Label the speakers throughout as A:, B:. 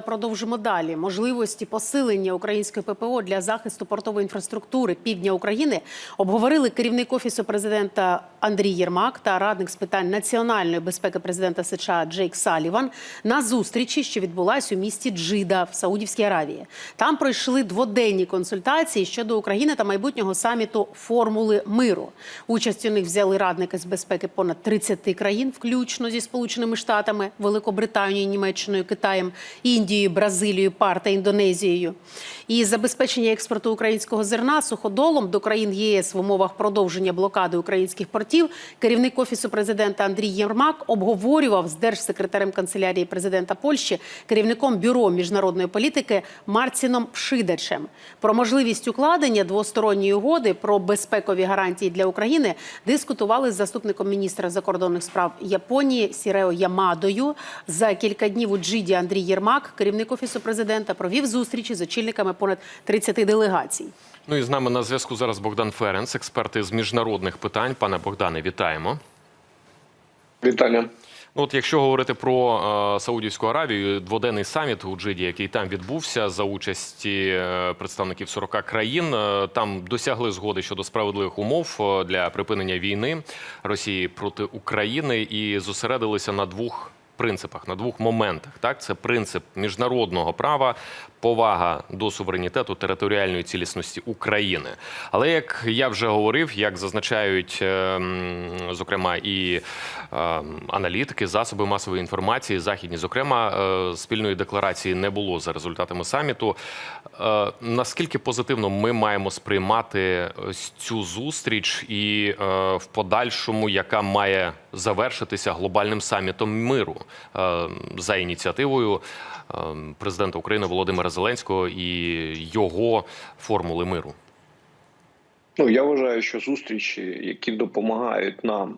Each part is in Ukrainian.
A: продовжимо далі. Можливості посилення української ППО для захисту портової інфраструктури півдня України обговорили керівник офісу президента Андрій Єрмак та радник з питань національної безпеки президента США Джейк Саліван на зустрічі, що відбулась у місті Джида в Саудівській Аравії. Там пройшли дводенні консультації щодо України та майбутнього саміту формули миру. Участь у них взяли радники з безпеки понад 30 країн, включно зі Сполученими Штатами, Великобританією, Німеччиною, Китаєм, Індією, Бразилією, ПАР та Індонезією. І забезпечення експорту українського зерна суходолом до країн ЄС в умовах продовження блокади українських портів керівник офісу президента Андрій Єрмак обговорював з держсекретарем канцелярії президента Польщі, керівником бюро міжнародної політики Марціном Пшидачем. Про можливість укладення двосторонньої угоди про безпекові гарантії для України дискутували з заступником міністра закордонних справ Японії Сірео Ямадою. За кілька днів у Джиді Андрій Єрмак, керівник офісу президента, провів зустрічі з очільниками понад 30 делегацій.
B: Ну і з нами на зв'язку зараз Богдан Ференц, експерт із міжнародних питань. Пане Богдане, вітаємо.
C: Вітання.
B: Ну, от якщо говорити про е, Саудівську Аравію, дводенний саміт у Джиді, який там відбувся за участі е, представників 40 країн, е, там досягли згоди щодо справедливих умов для припинення війни Росії проти України і зосередилися на двох. Принципах на двох моментах так це принцип міжнародного права, повага до суверенітету територіальної цілісності України. Але як я вже говорив, як зазначають е, зокрема і е, аналітики, засоби масової інформації, західні, зокрема, е, спільної декларації не було за результатами саміту. Е, Наскільки позитивно ми маємо сприймати цю зустріч, і е, в подальшому, яка має завершитися глобальним самітом миру за ініціативою е, президента України Володимира Зеленського і його формули миру?
C: Ну я вважаю, що зустрічі, які допомагають нам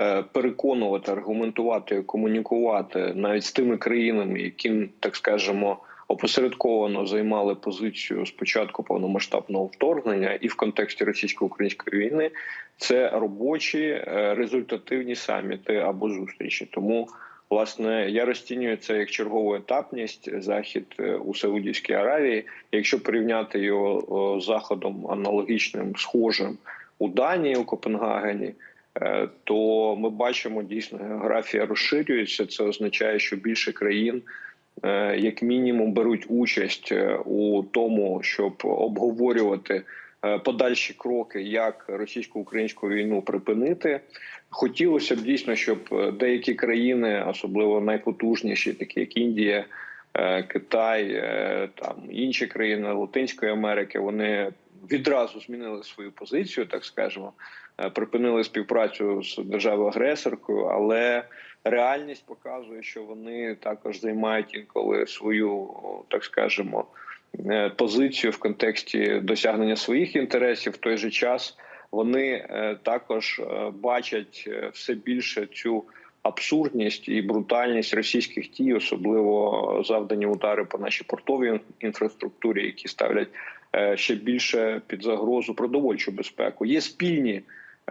C: е, переконувати, аргументувати, комунікувати навіть з тими країнами, які так скажемо опосередковано займали позицію спочатку повномасштабного вторгнення, і в контексті російсько-української війни, це робочі е, результативні саміти або зустрічі. Тому Власне, я розцінюю це як чергову етапність захід е, у Саудівській Аравії. Якщо порівняти його з заходом аналогічним, схожим у Данії у Копенгагені, е, то ми бачимо дійсно географія розширюється. Це означає, що більше країн, е, як мінімум, беруть участь у тому, щоб обговорювати подальші кроки, як російсько-українську війну припинити. Хотілося б дійсно, щоб е, деякі країни, особливо найпотужніші, такі як Індія, е, Китай, е, там інші країни Латинської Америки, вони відразу змінили свою позицію, так скажемо, е, припинили співпрацю з державою агресоркою, але реальність показує, що вони також займають інколи свою, так скажемо, е, позицію в контексті досягнення своїх інтересів в той же час вони е, також е, бачать все більше цю абсурдність і брутальність російських дій, особливо завдані удари по нашій портовій інфраструктурі, які ставлять ще більше під загрозу продовольчу безпеку. Є спільні.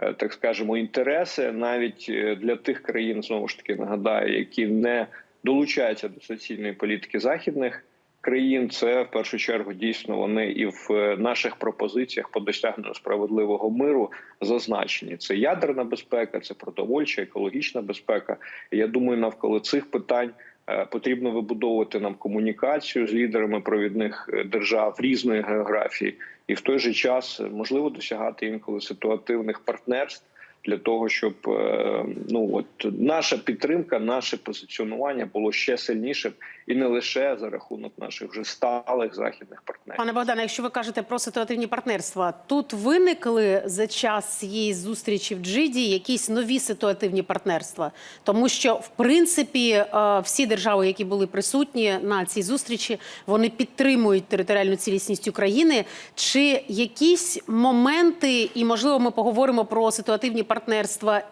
C: Е, Так скажемо, інтереси навіть е, для тих країн, знову ж таки нагадаю, які не долучаються до соціальної політики західних країн, це в першу чергу дійсно вони і в е, наших пропозиціях по досягненню справедливого миру зазначені. Це ядерна безпека, це продовольча, екологічна безпека. Я думаю, навколо цих питань. Е, Потрібно вибудовувати нам комунікацію з лідерами провідних е, держав різної географії, і в той же час е, можливо досягати інколи ситуативних партнерств для того, щоб е, ну от наша підтримка, наше позиціонування було ще сильнішим, і не лише за рахунок наших вже сталих західних партнерів.
A: Пане Богдане, якщо ви кажете про ситуативні партнерства, тут виникли за час цієї зустрічі в Джиді якісь нові ситуативні партнерства, тому що в принципі е, всі держави, які були присутні на цій зустрічі, вони підтримують територіальну цілісність України. Чи якісь моменти, і можливо, ми поговоримо про ситуативні партнерства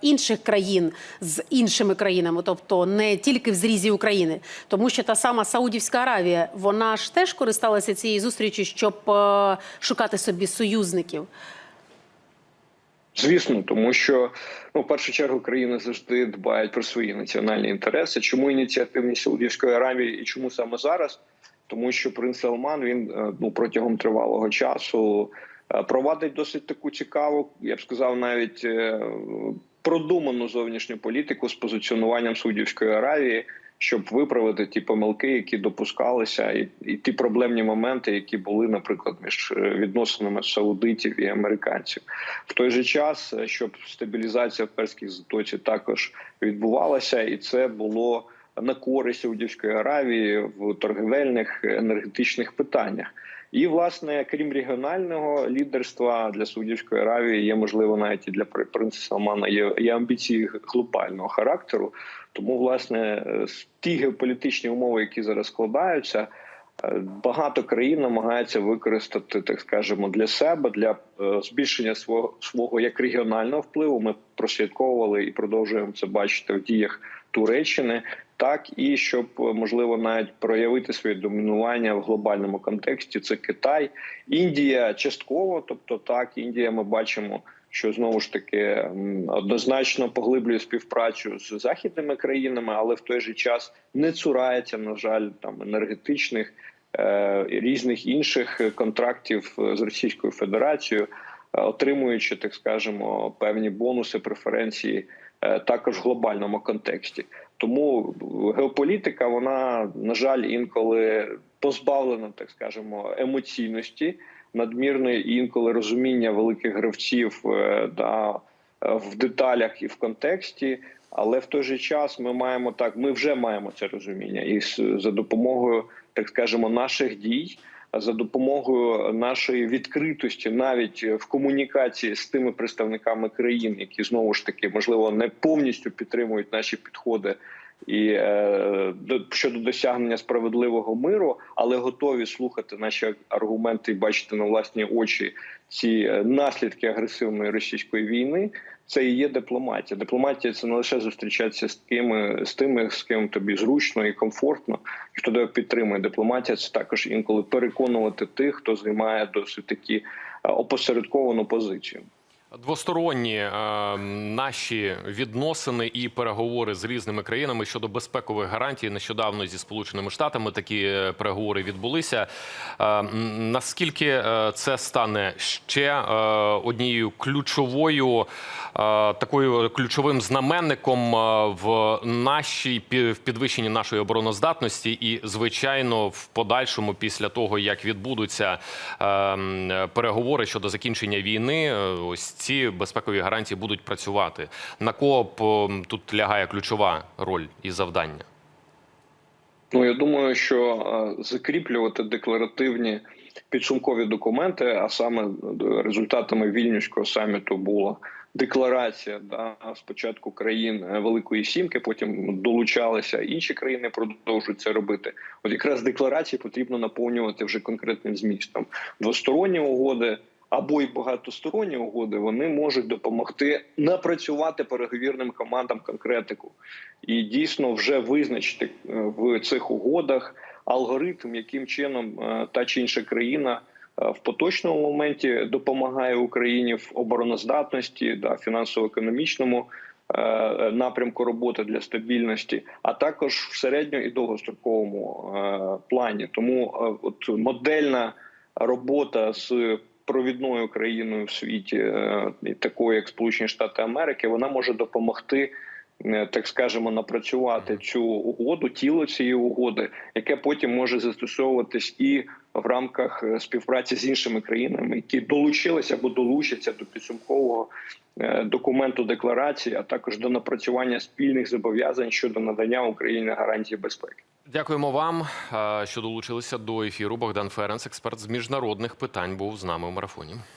A: інших країн з іншими країнами, тобто не тільки в зрізі України, тому що та сама Саудівська Аравія, вона ж теж користалася цією зустрічю, щоб е, шукати собі союзників.
C: Звісно, тому що ну, в першу чергу країни завжди дбають про свої національні інтереси. Чому ініціативність Саудівської Аравії і чому саме зараз? Тому що принц Салман він е, ну протягом тривалого часу провадить досить таку цікаву, я б сказав, навіть е, продуману зовнішню політику з позиціонуванням Саудівської Аравії, щоб виправити ті помилки, які допускалися, і, і ті проблемні моменти, які були, наприклад, між е, відносинами саудитів і американців. В той же час, е, щоб стабілізація в перській затоці також відбувалася, і це було на користь Саудівської Аравії в торгівельних енергетичних питаннях. І власне, крім регіонального лідерства для Саудівської Аравії, є можливо навіть і для при- принца Салмана є, є амбіції глобального характеру. Тому, власне, е, ті геополітичні умови, які зараз складаються, е, багато країн намагаються використати, так скажемо, для себе для е, збільшення свого свого як регіонального впливу. Ми прослідковували і продовжуємо це бачити в діях Туреччини, так і щоб е, можливо навіть проявити своє домінування в глобальному контексті. Це Китай, Індія частково, тобто так, Індія, ми бачимо. Що знову ж таки однозначно поглиблює співпрацю з західними країнами, але в той же час не цурається, на жаль, там енергетичних е, різних інших контрактів е, з Російською Федерацією, е, отримуючи, так скажемо, певні бонуси, преференції також в глобальному контексті. Тому геополітика, вона на жаль інколи позбавлена, так скажемо, емоційності надмірної інколи розуміння великих гравців е, да, е, в деталях і в контексті. Але в той же час ми маємо так, ми вже маємо це розуміння, і за допомогою, так скажемо, наших дій, за допомогою нашої відкритості, навіть в комунікації з тими представниками країн, які знову ж таки можливо не повністю підтримують наші підходи. І е, щодо досягнення справедливого миру, але готові слухати наші аргументи і бачити на власні очі ці е, наслідки агресивної російської війни. Це і є дипломатія. Дипломатія це не лише зустрічатися з ким з тими, з ким тобі зручно і комфортно, і хто тебе підтримує. Дипломатія це також інколи переконувати тих, хто займає досить такі е, опосередковану позицію.
B: Двосторонні е, наші відносини і переговори з різними країнами щодо безпекових гарантій. Нещодавно зі сполученими штатами такі е, переговори відбулися. Е, наскільки е, це стане ще е, однією ключовою е, такою ключовим знаменником е, в нашій в підвищенні нашої обороноздатності, і звичайно, в подальшому, після того як відбудуться е, переговори щодо закінчення війни, ось ці безпекові гарантії будуть працювати. На кого тут лягає ключова роль і завдання?
C: Ну я думаю, що е, закріплювати декларативні підсумкові документи, а саме е, результатами вільнюського саміту була декларація да, спочатку країн е, Великої Сімки, потім долучалися інші країни, продовжують це робити. От якраз декларації потрібно наповнювати вже конкретним змістом. Двосторонні угоди. Або й багатосторонні угоди вони можуть допомогти напрацювати переговірним командам конкретику і дійсно вже визначити е, в цих угодах алгоритм, яким чином е, та чи інша країна е, в поточному моменті допомагає Україні в обороноздатності, да, фінансово-економічному напрямку роботи для стабільності, а також в середньо і довгостроковому плані. Тому от модельна робота з провідною країною в світі, е, такою як Сполучені Штати Америки, вона може допомогти. е, Так скажемо, напрацювати цю угоду, тіло цієї угоди, яке потім може застосовуватись і в рамках е, співпраці з іншими країнами, які долучилися або долучаться до підсумкового документу декларації, а також до напрацювання спільних зобов'язань щодо надання Україні гарантії безпеки.
B: Дякуємо вам, е, що долучилися до ефіру. Богдан Ференс, експерт з міжнародних питань, був з нами у марафоні.